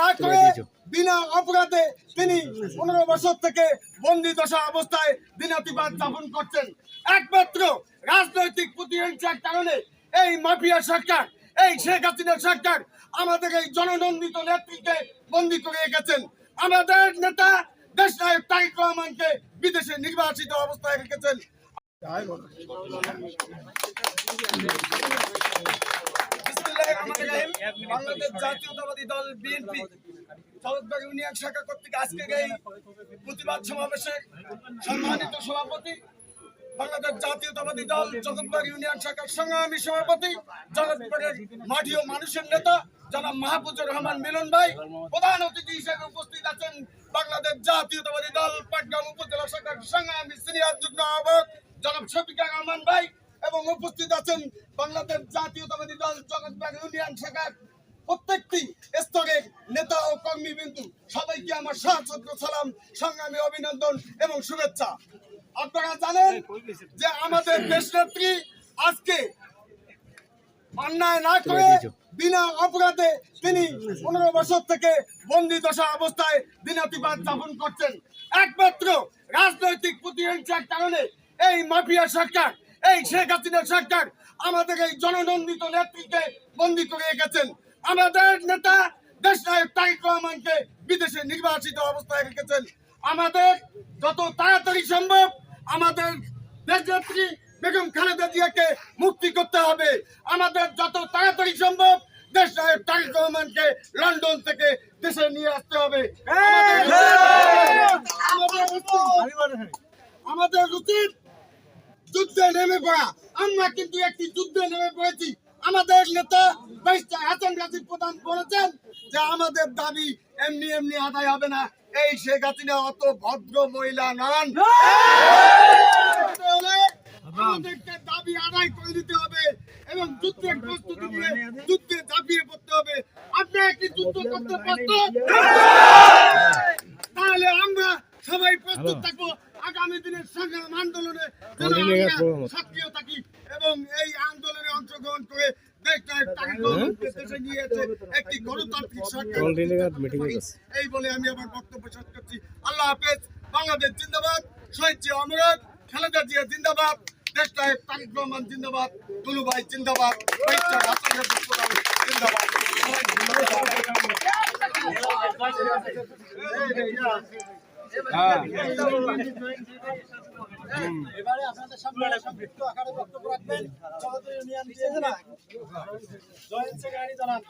না করে বিনা অপরাধে তিনি পনেরো বছর থেকে বন্দি দশা অবস্থায় দিনাতিবাদ যাপন করছেন। একমাত্র রাজনৈতিক প্রতিহিংসার কারণে এই মাফিয়া সরকার এই শেখ হাসিনা সরকার আমাদের এই জননন্দিত নেত্রীকে বন্দি করে রেখেছেন। আমাদের নেতা দেশ নায়ক তারিক রহমানকে বিদেশে নির্বাচিত অবস্থায় রেখেছেন। বিসমিল্লাহিররহমানিররহিম। বাংলাদেশ জাতীয়তাবাদী দল বিএনপি জগৎবাগ ইউনিয়ন শাখা কর্তৃক আজকের এই প্রতিবাদ সমাবেশে সম্মানিত সভাপতি, বাংলাদেশ জাতীয়তাবাদী দল জগৎবাগ ইউনিয়ন শাখার সংগ্রামী সভাপতি, জগৎবাগের মাটি ও মানুষের নেতা জনাব মাহফুজুর রহমান মিলন ভাই, প্রধান অতিথি হিসেবে উপস্থিত আছেন বাংলাদেশ জাতীয়তাবাদী দল পাটগ্রাম উপজেলা শাখার সংগ্রামী সিনিয়র যুগ্ম আহ্বায়ক জনাব শফিকা রহমান ভাই এবং উপস্থিত আছেন বাংলাদেশ জাতীয়তাবাদী দল জগৎবাগ ইউনিয়ন শাখার প্রত্যেকটি স্তরের নেতা ও কর্মীবৃন্দ। সবাইকে আমার সহস্র সালাম, সংগ্রামী অভিনন্দন এবং শুভেচ্ছা। আপনারা জানেন যে আমাদের দেশ নেত্রী আজকে অন্যায় না করে বিনা অপরাধে তিনি পনেরো বছর থেকে বন্দি দশা অবস্থায় দিনাতিবাদ যাপন করছেন। একমাত্র রাজনৈতিক প্রতিহিংসার কারণে এই মাফিয়া সরকার এই শেখ হাসিনা সরকার আমাদের এই জননন্দিত নেত্রীকে বন্দি করে রেখেছেন। আমাদের নেতা দেশ নায়ক তারিক রহমানকে বিদেশে নির্বাসিত অবস্থায় রেখেছেন। আমাদের যত তাড়াতাড়ি সম্ভব আমাদের দেশযাত্রী বেগম খালেদা জিয়াকে মুক্তি করতে হবে। আমাদের যত তাড়াতাড়ি সম্ভব দেশ নায়ক তারিক রহমানকে লন্ডন থেকে দেশে নিয়ে আসতে হবে। আমাদের উচিত যুদ্ধে নেমে পড়া। আমরা কিন্তু একটি যুদ্ধে নেমে পড়েছি। আমাদের নেতা হাসান গাজী প্রধান বলেছেন যে আমাদের দাবি এমনি এমনি আদায় হবে না। এই শেখ হাসিনা অত ভদ্র মহিলা নন। আমাদেরকে দাবি আদায় করে দিতে হবে এবং যুদ্ধের প্রস্তুতি নিয়ে যুদ্ধে ঝাঁপিয়ে পড়তে হবে। আপনারা কি যুদ্ধ করতে প্রস্তুত? তাহলে আমরা সবাই প্রস্তুত থাকব। দিনের সংগ্রাম আন্দোলনে সক্রিয় থাকি এবং এই আন্দোলনে অংশগ্রহণ করে একটি গণতান্ত্রিক সরকার এই বলে আমি আমার বক্তব্য শেষ করছি আল্লাহ হাফেজ বাংলাদেশ জিন্দাবাদ শহীদ জিয়া খালেদা জিয়া জিন্দাবাদ দেশ নায়ক তারিক রহমান জিন্দাবাদ দুলু ভাই জিন্দাবাদ জিন্দাবাদ এবারে আপনাদের সামনে সংক্ষিপ্ত আকারে বক্তব্য রাখবেন চৌধুরী ইউনিয়ন জয়েন্ট সেক্রেটারি জনাব